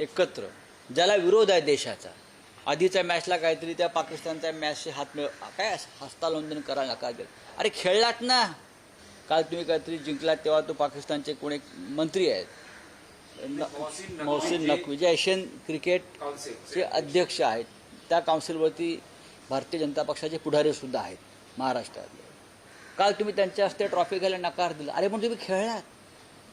एकत्र. ज्याला विरोध आहे देशाचा. आधीच्या मॅचला काहीतरी त्या पाकिस्तानच्या मॅचशी हात मिळ काय हस्तांदोलन करा नका अरे खेळलात ना. काल तुम्ही काहीतरी जिंकलात तेव्हा तो पाकिस्तानचे कोण एक मंत्री आहेत. न- मोहसिन नकवी जे एशियन क्रिकेटचे अध्यक्ष आहेत. त्या काउन्सिलवरती भारतीय जनता पक्षाचे पुढारी सुद्धा आहेत महाराष्ट्रातले. काल तुम्ही त्यांच्या हस्ते ट्रॉफी घ्यायला नकार दिला. अरे पण तुम्ही खेळलात.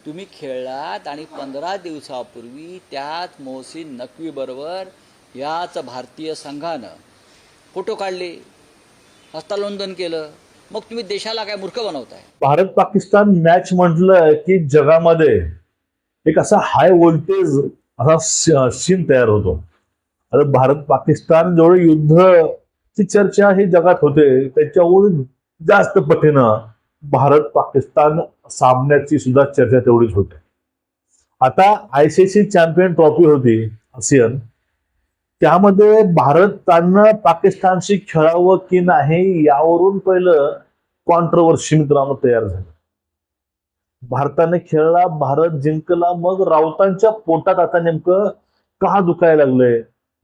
तुम्ही खेळलात आणि पंधरा दिवसापूर्वी त्याच मोहसिन नकवी बरोबर याच भारतीय संघानं फोटो काढले हस्तालोंदन केलं. मग तुम्ही देशाला काय मूर्ख बनवताय? भारत पाकिस्तान मॅच म्हटलं की जगामध्ये एक असा हाय व्होल्टेज असा सीन तयार होतो. अरे भारत पाकिस्तान जवळ युद्ध ची चर्चा ही जगात होते त्याच्यावरून जास्त पटीनं भारत पाकिस्तान सामन्याची सुद्धा चर्चा तेवढीच होते. आता I C C champion trophy होती आसियन त्यामध्ये भारतानं पाकिस्तानशी खेळावं की नाही यावरून पहिलं कॉन्ट्रवर्सी मित्रांनो तयार झालं. भारताने खेळला भारत जिंकला मग राऊतांच्या पोटात आता नेमकं का दुखायला लागलंय?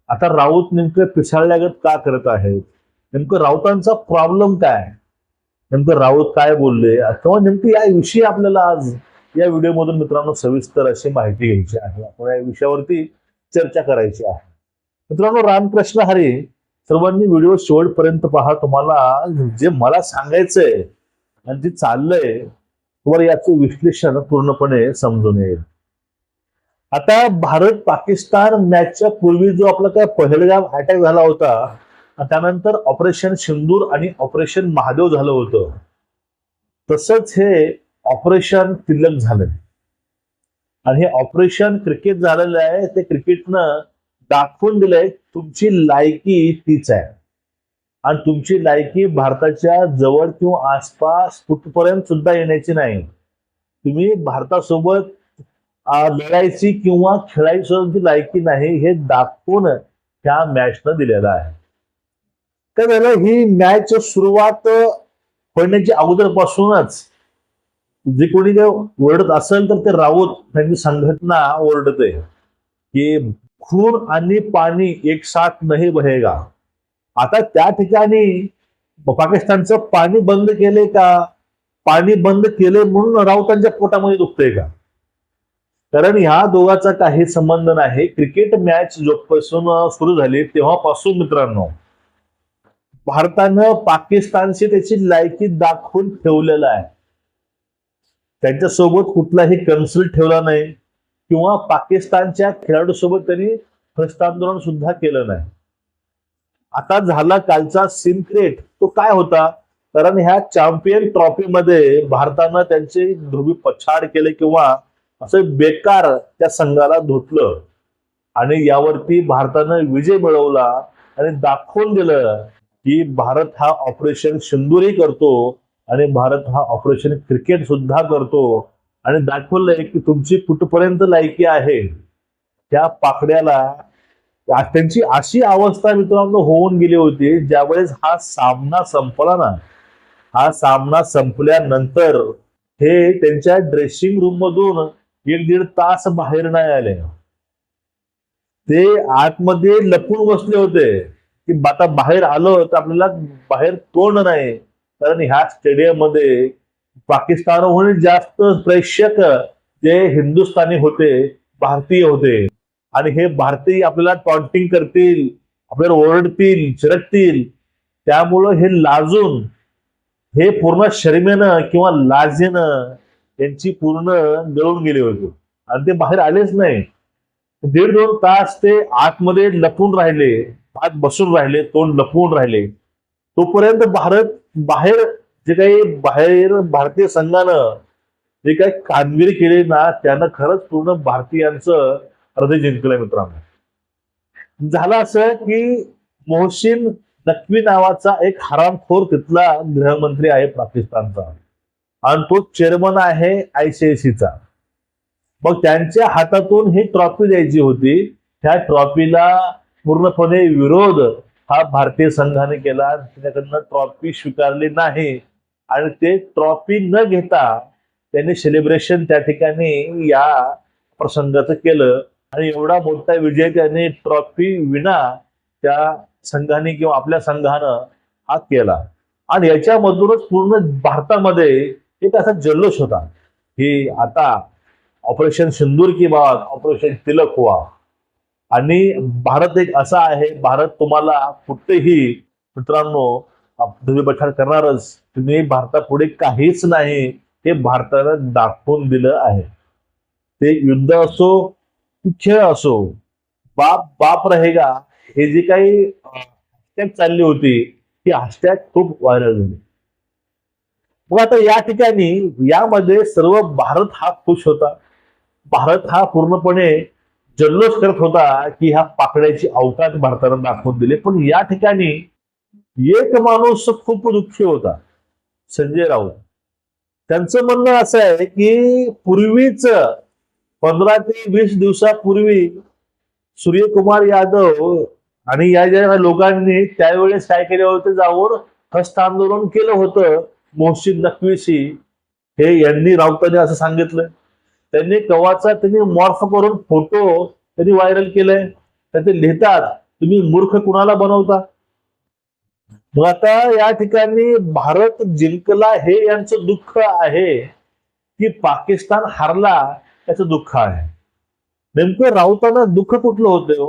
आता राऊत नेमकं पिसाळल्यागत का करत आहेत? नेमकं राऊतांचा प्रॉब्लेम काय? नेमकं राऊत काय बोलले? किंवा नेमकं या विषयी आपल्याला आज या व्हिडिओमधून मित्रांनो सविस्तर अशी माहिती घ्यायची आहे. आपण या विषयावरती चर्चा करायची आहे. मित्रांनो रामकृष्ण हरी सर्वांनी व्हिडिओ शेवटपर्यंत पहा. तुम्हाला जे मला सांगायचंय आणि जे चाललंय तुम्हाला याचं विश्लेषण पूर्णपणे समजून येईल. आता भारत पाकिस्तान मॅचच्या पूर्वी जो आपला काय पहलगाम अटॅक झाला होता त्यानंतर ऑपरेशन सिंदूर आणि ऑपरेशन महादेव झालं होतं. तसंच हे ऑपरेशन तिलक झालं. आणि हे ऑपरेशन क्रिकेट झालेलं आहे ते क्रिकेटनं दाखवून दिलंय तुमची लायकी तीच आहे. आणि तुमची लायकी भारताच्या जवळ किंवा आसपास कुठपर्यंत सुद्धा येण्याची नाही. तुम्ही भारतासोबत लढायची किंवा खेळायची सुद्धा लायकी नाही हे दाखवून त्या मॅचनं दिलेलं आहे. काय झालं ही मॅच सुरुवात होण्याची अगोदरपासूनच. जे कोणी जे ओरडत असेल तर ते राऊत त्यांची संघटना ओरडते की खून आणि पाणी एक साथ नाही बहेगा. आता त्या ठिकाणी पाकिस्तानचं पाणी बंद केले का? पाणी बंद केले म्हणून राऊतांच्या पोटामध्ये दुखतंय का? कारण ह्या दोघाचा काही संबंध नाही. क्रिकेट मॅच जोपासून सुरू झाली तेव्हापासून मित्रांनो भारतानं पाकिस्तानशी त्याची लायकी दाखवून ठेवलेलं आहे. त्यांच्यासोबत कुठलाही कन्सल्ट ठेवला नाही किंवा पाकिस्तानच्या खेळाडूसोबत त्यांनी हस्तांदोलन सुद्धा केलं नाही. आता झाला कालचा सिनक्रेट तो काय होता? कारण ह्या चॅम्पियन ट्रॉफी मध्ये भारतानं त्यांचे धोबी पछाड केले किंवा असं बेकार त्या संघाला धुतलं. आणि यावरती भारतानं विजय मिळवला आणि दाखवून दिलं. की भारत हा ऑपरेशन सिंदूरही करतो आणि भारत हा ऑपरेशन क्रिकेट सुद्धा करतो. आणि दाखवलंय की तुमची कुठपर्यंत लायकी आहे त्या पाकड्याला त्यांची अशी अवस्था मित्रांनो होऊन गेली होती ज्यावेळेस हा सामना संपला ना हा सामना संपल्यानंतर हे त्यांच्या ड्रेसिंग रूम मधून एक दीड तास बाहेर नाही आले. ते आतमध्ये लपून बसले होते. की आता बाहेर आलो तर आपल्याला बाहेर तोंड नाही. कारण ह्या स्टेडियममध्ये पाकिस्तानहून जास्त प्रेक्षक जे हिंदुस्थानी होते भारतीय होते. आणि हे भारतीय आपल्याला टॉन्टिंग करतील आपल्याला ओरडतील चिरकतील त्यामुळं हे लाजून हे पूर्ण शर्मेनं किंवा लाजेनं त्यांची पूर्ण गळून गेली होती. आणि ते बाहेर आलेच नाही. दीड दोन तास ते आतमध्ये लपून राहिले. हात बसून राहिले तोंड लपवून राहिले. तोपर्यंत भारत बाहेर जे काही बाहेर भारतीय संघानं जे काही कामगिरी केली ना त्यानं खरंच पूर्ण भारतीयांचं हृदय जिंकलंय मित्रांनो. झालं असं की मोहसिन नक्वी नावाचा एक हरामखोर तिथला गृहमंत्री आहे पाकिस्तानचा. आणि तो चेअरमन आहे आयसीआयसीचा मग त्यांच्या हातातून ही ट्रॉफी द्यायची होती. त्या ट्रॉफीला पूर्णपणे विरोध हा भारतीय संघाने केला. त्याच्याकडनं ट्रॉफी स्वीकारली नाही. आणि ते ट्रॉफी न घेता त्यांनी सेलिब्रेशन त्या ठिकाणी या प्रसंगाचं केलं. आणि एवढा मोठा विजय त्यांनी ट्रॉफी विना त्या संघाने किंवा आपल्या संघानं हा केला. आणि याच्यामधूनच पूर्ण भारतामध्ये एक असा जल्लोष होता की आता ऑपरेशन सिंदूर की बात ऑपरेशन तिलक व्हा आणि भारत एक असा आहे भारत तुम्हाला कुठेही मित्रांनो आप- करणारच तुम्ही भारतापुढे काहीच नाही हे भारतानं दाखवून दिलं आहे. ते युद्ध असो खेळ असो बाप बाप रहेगा. हे जे काही हॅशटॅग चालली होती ती हॅशटॅग खूप व्हायरल झाली. मग आता या ठिकाणी यामध्ये सर्व भारत हा खुश होता. भारत हा पूर्णपणे जल्लोष करत होता की ह्या पाकड्याची अवकाश भारतानं दाखवून दिले. पण या ठिकाणी एक माणूस खूप दुःखी होता संजय राऊत. त्यांचं म्हणणं असं आहे की पूर्वीच पंधरा ते वीस दिवसापूर्वी सूर्यकुमार यादव आणि या ज्या लोकांनी त्यावेळेस काय केले होते जाऊन हस्त आंदोलन केलं होतं. मोहसिन नक्वीशी हे यांनी राऊतांनी असं सांगितलं. त्यांनी कवाचा त्यांनी मॉर्फ करून फोटो त्यांनी व्हायरल केलाय. तर ते लिहितात तुम्ही मूर्ख कुणाला बनवता? मग आता या ठिकाणी भारत जिंकला हे यांचं दुःख आहे की पाकिस्तान हारला याचं दुःख आहे. नेमकं राऊतांना दुःख कुठलं होतं ज्या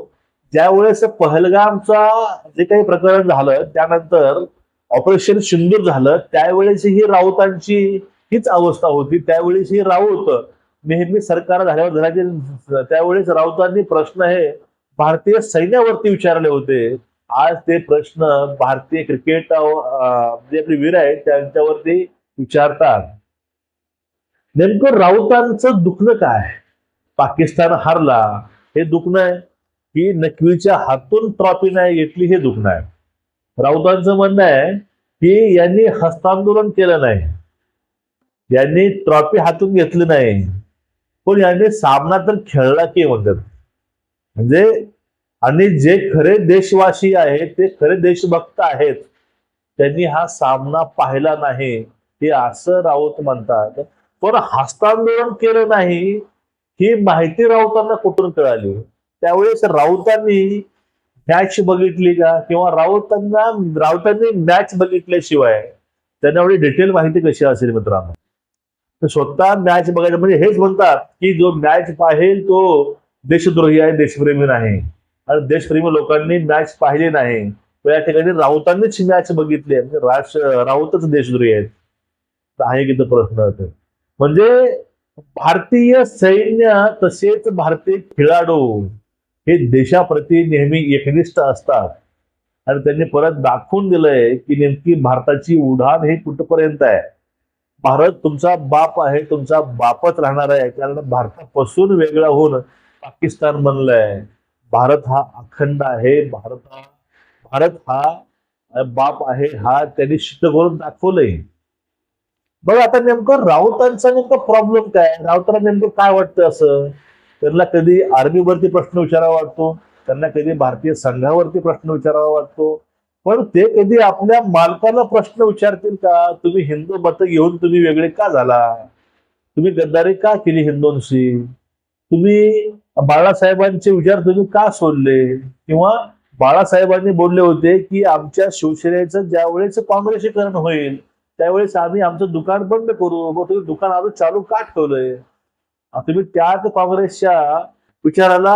ज्यावेळेस पहलगामचा जे काही प्रकरण झालं त्यानंतर ऑपरेशन सिंदूर झालं त्यावेळेस ही राऊतांची हीच अवस्था होती. त्यावेळेस ही राऊत नेहमी सरकार झाल्यावर धरायचे त्यावेळेस राऊतांनी प्रश्न हे भारतीय सैन्यावरती विचारले होते. आज ते प्रश्न भारतीय क्रिकेट जे आपले वीर आहेत त्यांच्यावरती विचारतात. नेमकं राऊतांचं दुखणं काय? पाकिस्तान हारला. हे दुखणं आहे की नकवीच्या हातून ट्रॉफी नाही घेतली हे दुखणं आहे. राऊतांचं म्हणणं आहे की यांनी हस्तांदोलन केलं नाही. यांनी ट्रॉफी हातून घेतली नाही. पण यांनी सामना तर खेळला की म्हणतात म्हणजे आणि जे खरे देशवासी आहेत ते खरे देशभक्त आहेत त्यांनी हा सामना पाहिला नाही हे असं राऊत म्हणतात. पण हस्तांदोलन केलं नाही ही माहिती राऊतांना कुठून कळाली? त्यावेळेस राऊतांनी मॅच बघितली का? किंवा राऊतांना राऊतांनी मॅच बघितल्याशिवाय त्यांना एवढी डिटेल माहिती कशी असेल मित्रांनो? स्वतः मॅच बघायचं म्हणजे हेच म्हणतात की जो मॅच पाहेल तो देशद्रोही आहे देशप्रेमी नाही. आणि देशप्रेमी लोकांनी मॅच पाहिली नाही. या ठिकाणी राऊतांनीच मॅच बघितली म्हणजे राज राऊतच देशद्रोही आहेत. आहे किती प्रश्न म्हणजे भारतीय सैन्य तसेच भारतीय खेळाडू हे देशाप्रती नेहमी एकनिष्ठ असतात. आणि त्यांनी परत दाखवून दिलंय की नेमकी भारताची उडान हे कुठपर्यंत आहे? भारत तुमचा बाप आहे तुमचा बापच राहणार आहे. कारण भारतापासून वेगळा होऊन पाकिस्तान बनलंय. भारत हा अखंड आहे. भारत हा भारत हा बाप आहे हा त्यांनी सिद्ध करून दाखवलंय. बघ आता नेमकं राऊतांचा नेमकं प्रॉब्लेम काय? राऊतांना नेमकं काय वाटतं असं? त्यांना कधी आर्मीवरती प्रश्न विचारावा वाटतो? त्यांना कधी भारतीय संघावरती प्रश्न विचारावा वाटतो? पण ते कधी आपल्या मालकाला प्रश्न विचारतील का? तुम्ही हिंदू मत घेऊन तुम्ही वेगळे का झाला? तुम्ही गद्दारी का केली हिंदूंशी? तुम्ही बाळासाहेबांचे विचार तुम्ही का सोडले? किंवा बाळासाहेबांनी बोलले होते की आमच्या शिवसेनेचं ज्यावेळेस काँग्रेसीकरण होईल त्यावेळेस आम्ही आमचं दुकान बंद करू. मग तुम्ही दुकान आम्ही चालू का ठेवलंय? तुम्ही त्याच काँग्रेसच्या विचाराला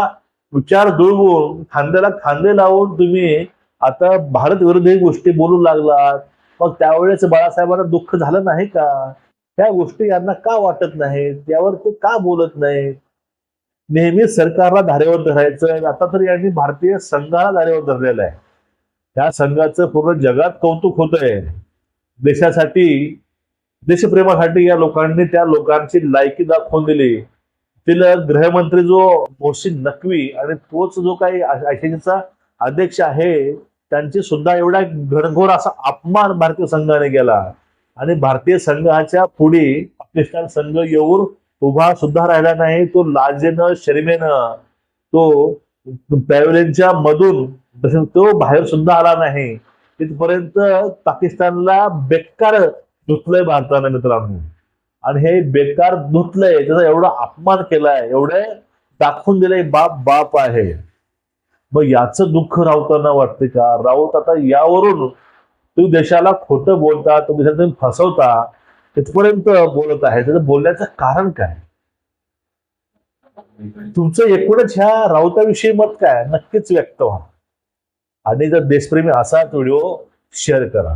विचार जुळवून खांद्याला खांदे लावून तुम्ही आता भारत विरोधी गोष्टी बोलू लागलात. मग त्यावेळेस बाळासाहेबांना दुःख झालं नाही का? त्या गोष्टी यांना का वाटत नाहीत? त्यावर ते का बोलत नाहीत? नेहमी सरकारला धारेवर धरायचं आता तर यांनी भारतीय संघाला धारेवर धरलेलं आहे. त्या संघाचं पूर्ण जगात कौतुक होत आहे देशासाठी देशप्रेमासाठी या लोकांनी त्या लोकांची लायकी दाखवून दिली. तिला गृहमंत्री जो मोहसिन नकवी आणि तोच जो काही आयसीसीचा अध्यक्ष आहे त्यांची सुद्धा एवढा घणघोर असा अपमान भारतीय संघाने केला. आणि भारतीय संघाच्या पुढे पाकिस्तान संघ येऊन उभा सुद्धा राहिला नाही. तो लाजेनं शर्मेनं तो पॅव्हलियनच्या मधून तो बाहेर सुद्धा आला नाही. तिथपर्यंत पाकिस्तानला बेकार धुतलंय भारतानं मित्रांनो. आणि हे बेकार धुतलंय त्याचा एवढा अपमान केलाय एवढे दाखवून दिलंय बाप बाप आहे. मग याचं दुःख राऊतांना वाटते का? राऊत आता यावरून तुम्ही देशाला खोटं बोलता तुम्ही देशात तुम्ही फसवता तिथपर्यंत बोलत आहे. त्याचं बोलण्याचं कारण काय? तुमचं एकूणच ह्या राऊताविषयी मत काय? नक्कीच व्यक्त व्हा. आणि जर देशप्रेमी असा व्हिडिओ शेअर करा.